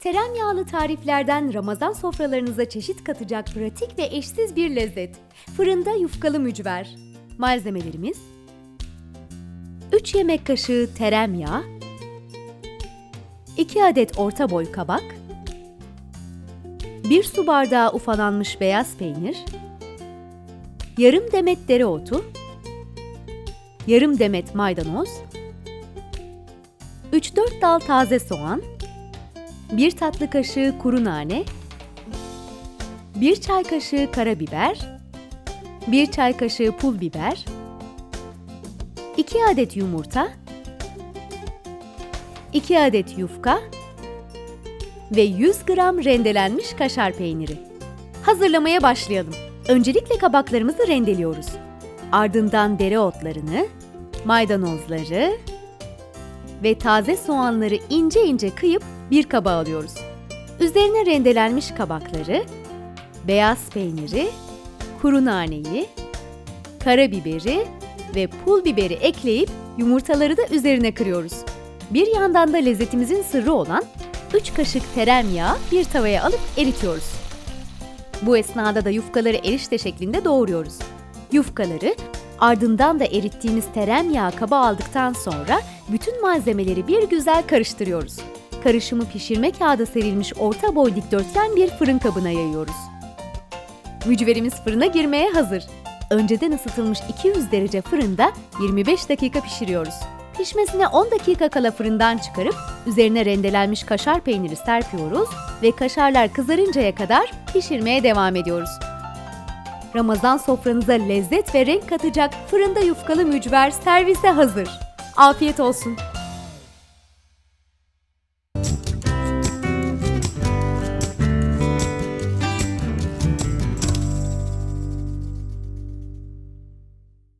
Tereyağlı tariflerden Ramazan sofralarınıza çeşit katacak pratik ve eşsiz bir lezzet. Fırında yufkalı mücver. Malzemelerimiz 3 yemek kaşığı tereyağı 2 adet orta boy kabak 1 su bardağı ufalanmış beyaz peynir yarım demet dereotu yarım demet maydanoz 3-4 dal taze soğan 1 tatlı kaşığı kuru nane, 1 çay kaşığı karabiber, 1 çay kaşığı pul biber, 2 adet yumurta, 2 adet yufka ve 100 gram rendelenmiş kaşar peyniri. Hazırlamaya başlayalım. Öncelikle kabaklarımızı rendeliyoruz. Ardından dereotlarını, maydanozları, ve taze soğanları ince ince kıyıp bir kaba alıyoruz. Üzerine rendelenmiş kabakları, beyaz peyniri, kuru naneyi, karabiberi ve pul biberi ekleyip yumurtaları da üzerine kırıyoruz. Bir yandan da lezzetimizin sırrı olan 3 kaşık tereyağı bir tavaya alıp eritiyoruz. Bu esnada da yufkaları erişte şeklinde doğruyoruz. Yufkaları ardından da erittiğimiz tereyağı kaba aldıktan sonra bütün malzemeleri bir güzel karıştırıyoruz. Karışımı pişirme kağıda serilmiş orta boy dikdörtgen bir fırın kabına yayıyoruz. Mücverimiz fırına girmeye hazır. Önceden ısıtılmış 200 derece fırında 25 dakika pişiriyoruz. Pişmesine 10 dakika kala fırından çıkarıp üzerine rendelenmiş kaşar peyniri serpiyoruz ve kaşarlar kızarıncaya kadar pişirmeye devam ediyoruz. Ramazan sofranıza lezzet ve renk katacak fırında yufkalı mücver servise hazır. Afiyet olsun.